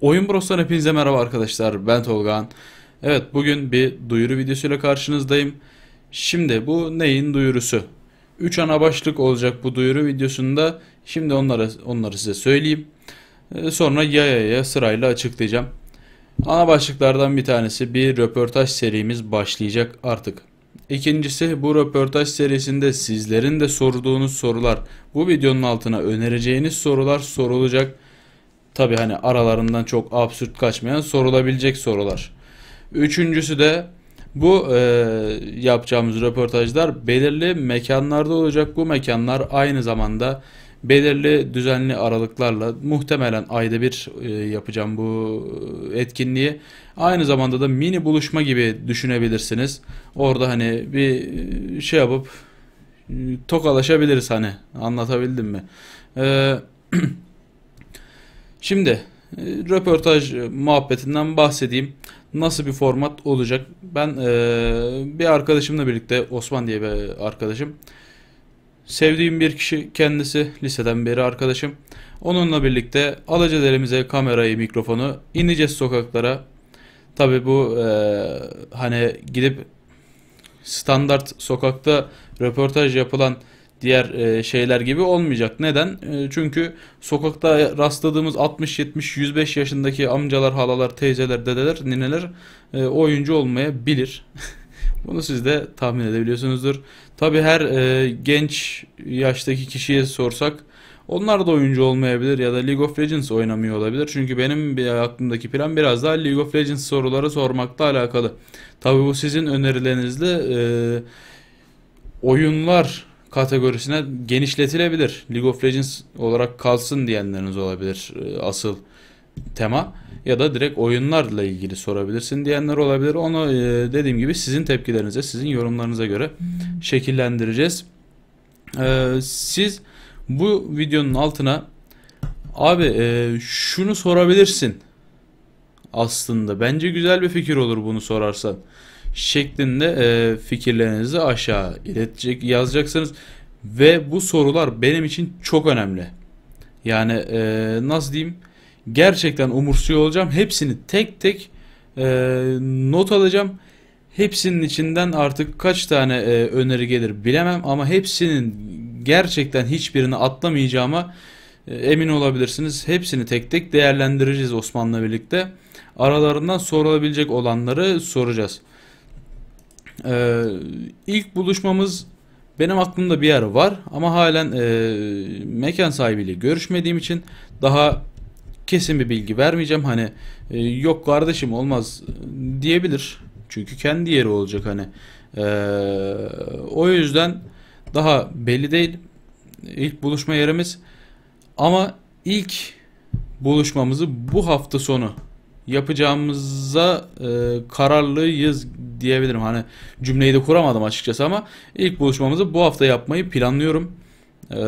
Oyun Bros'tan hepinize merhaba arkadaşlar. Ben Tolgahan. Evet bugün bir duyuru videosuyla karşınızdayım. Şimdi bu neyin duyurusu? 3 ana başlık olacak bu duyuru videosunda. Şimdi onları onları size söyleyeyim. Ee, Sonra yaya yaya sırayla açıklayacağım. Ana başlıklardan bir tanesi bir röportaj serimiz başlayacak artık. İkincisi bu röportaj serisinde sizlerin de sorduğunuz sorular, bu videonun altına önereceğiniz sorular sorulacak. Tabi hani aralarından çok absürt kaçmayan sorulabilecek sorular. Üçüncüsü de bu e, yapacağımız röportajlar belirli mekanlarda olacak. Bu mekanlar aynı zamanda belirli düzenli aralıklarla muhtemelen ayda bir e, yapacağım bu etkinliği. Aynı zamanda da mini buluşma gibi düşünebilirsiniz. Orada hani bir şey yapıp e, tokalaşabiliriz hani anlatabildim mi? Eee Şimdi e, röportaj e, muhabbetinden bahsedeyim. Nasıl bir format olacak? Ben e, bir arkadaşımla birlikte Osman diye bir arkadaşım. Sevdiğim bir kişi kendisi liseden beri arkadaşım. Onunla birlikte alacağız elimize kamerayı, mikrofonu, ineceğiz sokaklara. Tabii bu e, hani gidip standart sokakta röportaj yapılan diğer e, şeyler gibi olmayacak. Neden? E, çünkü sokakta rastladığımız 60, 70, 105 yaşındaki amcalar, halalar, teyzeler, dedeler, nineler e, oyuncu olmayabilir. Bunu siz de tahmin edebiliyorsunuzdur. Tabi her e, genç yaştaki kişiye sorsak onlar da oyuncu olmayabilir ya da League of Legends oynamıyor olabilir. Çünkü benim bir aklımdaki plan biraz daha League of Legends soruları sormakla alakalı. Tabi bu sizin önerilerinizle e, oyunlar kategorisine genişletilebilir. League of Legends olarak kalsın diyenleriniz olabilir e, asıl tema ya da direkt oyunlarla ilgili sorabilirsin diyenler olabilir. Onu e, dediğim gibi sizin tepkilerinize, sizin yorumlarınıza göre şekillendireceğiz. E, siz bu videonun altına abi şunu sorabilirsin aslında. Bence güzel bir fikir olur bunu sorarsan şeklinde e, fikirlerinizi aşağı iletecek yazacaksınız ve bu sorular benim için çok önemli. Yani e, nasıl diyeyim? Gerçekten umursuyor olacağım. Hepsini tek tek e, not alacağım. Hepsinin içinden artık kaç tane e, öneri gelir bilemem ama hepsinin gerçekten hiçbirini atlamayacağıma e, emin olabilirsiniz. Hepsini tek tek değerlendireceğiz Osman'la birlikte. Aralarından sorulabilecek olanları soracağız. Ee, ilk buluşmamız benim aklımda bir yer var ama halen e, mekan sahibiyle görüşmediğim için daha kesin bir bilgi vermeyeceğim. Hani e, yok kardeşim olmaz diyebilir. Çünkü kendi yeri olacak hani. E, o yüzden daha belli değil ilk buluşma yerimiz. Ama ilk buluşmamızı bu hafta sonu yapacağımıza e, kararlıyız diyebilirim. Hani cümleyi de kuramadım açıkçası ama ilk buluşmamızı bu hafta yapmayı planlıyorum. E,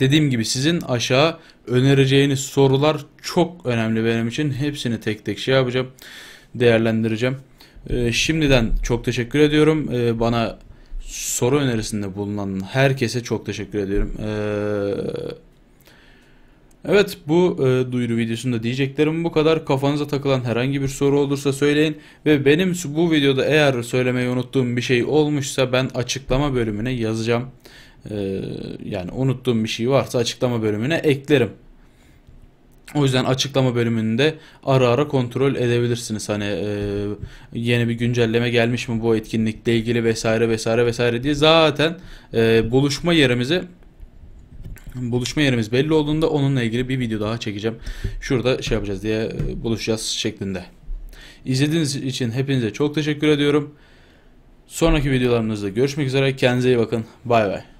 dediğim gibi sizin aşağı önereceğiniz sorular çok önemli benim için. Hepsini tek tek şey yapacağım, değerlendireceğim. E, şimdiden çok teşekkür ediyorum. E, bana soru önerisinde bulunan herkese çok teşekkür ediyorum. Eee Evet bu e, duyuru videosunda diyeceklerim bu kadar. Kafanıza takılan herhangi bir soru olursa söyleyin. Ve benim bu videoda eğer söylemeyi unuttuğum bir şey olmuşsa ben açıklama bölümüne yazacağım. E, yani unuttuğum bir şey varsa açıklama bölümüne eklerim. O yüzden açıklama bölümünde ara ara kontrol edebilirsiniz. Hani e, yeni bir güncelleme gelmiş mi bu etkinlikle ilgili vesaire vesaire vesaire diye. Zaten e, buluşma yerimizi buluşma yerimiz belli olduğunda onunla ilgili bir video daha çekeceğim. Şurada şey yapacağız diye e, buluşacağız şeklinde. İzlediğiniz için hepinize çok teşekkür ediyorum. Sonraki videolarımızda görüşmek üzere. Kendinize iyi bakın. Bay bay.